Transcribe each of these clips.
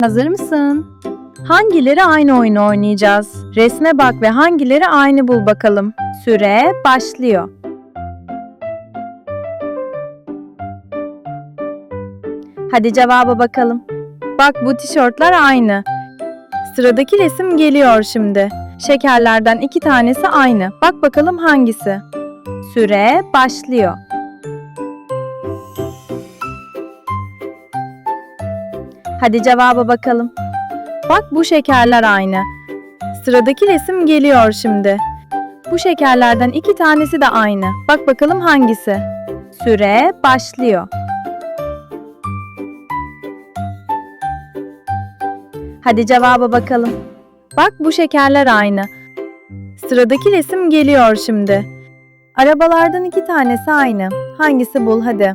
Hazır mısın? Hangileri aynı oyunu oynayacağız? Resme bak ve hangileri aynı bul bakalım. Süre başlıyor. Hadi cevaba bakalım. Bak bu tişörtler aynı. Sıradaki resim geliyor şimdi. Şekerlerden iki tanesi aynı. Bak bakalım hangisi? Süre başlıyor. Hadi cevaba bakalım. Bak bu şekerler aynı. Sıradaki resim geliyor şimdi. Bu şekerlerden iki tanesi de aynı. Bak bakalım hangisi? Süre başlıyor. Hadi cevaba bakalım. Bak bu şekerler aynı. Sıradaki resim geliyor şimdi. Arabalardan iki tanesi aynı. Hangisi bul hadi.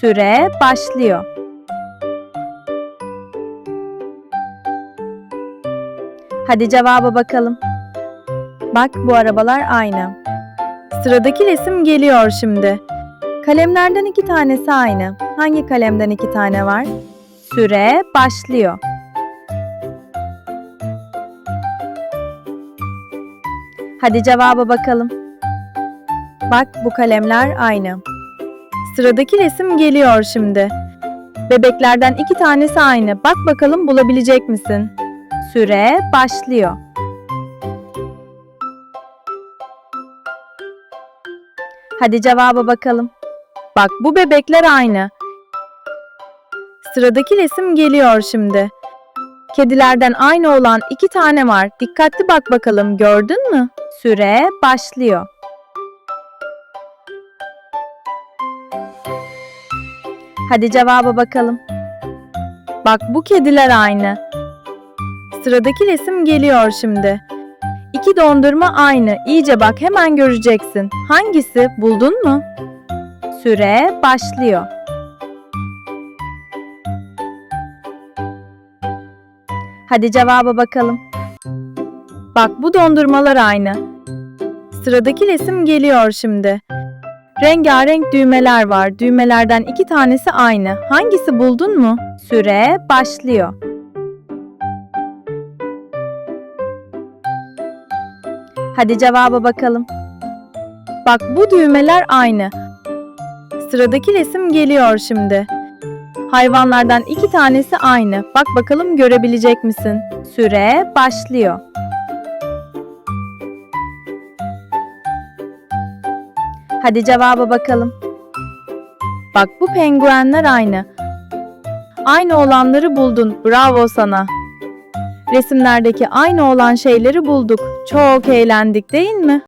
Süre başlıyor. Hadi cevaba bakalım. Bak bu arabalar aynı. Sıradaki resim geliyor şimdi. Kalemlerden iki tanesi aynı. Hangi kalemden iki tane var? Süre başlıyor. Hadi cevaba bakalım. Bak bu kalemler aynı. Sıradaki resim geliyor şimdi. Bebeklerden iki tanesi aynı. Bak bakalım bulabilecek misin? Süre başlıyor. Hadi cevaba bakalım. Bak bu bebekler aynı. Sıradaki resim geliyor şimdi. Kedilerden aynı olan iki tane var. Dikkatli bak bakalım gördün mü? Süre başlıyor. Hadi cevaba bakalım. Bak bu kediler aynı. Sıradaki resim geliyor şimdi. İki dondurma aynı. İyice bak hemen göreceksin. Hangisi? Buldun mu? Süre başlıyor. Hadi cevaba bakalım. Bak bu dondurmalar aynı. Sıradaki resim geliyor şimdi. Rengarenk düğmeler var. Düğmelerden iki tanesi aynı. Hangisi buldun mu? Süre başlıyor. Hadi cevaba bakalım. Bak bu düğmeler aynı. Sıradaki resim geliyor şimdi. Hayvanlardan iki tanesi aynı. Bak bakalım görebilecek misin? Süre başlıyor. Hadi cevaba bakalım. Bak bu penguenler aynı. Aynı olanları buldun. Bravo sana. Resimlerdeki aynı olan şeyleri bulduk. Çok eğlendik değil mi?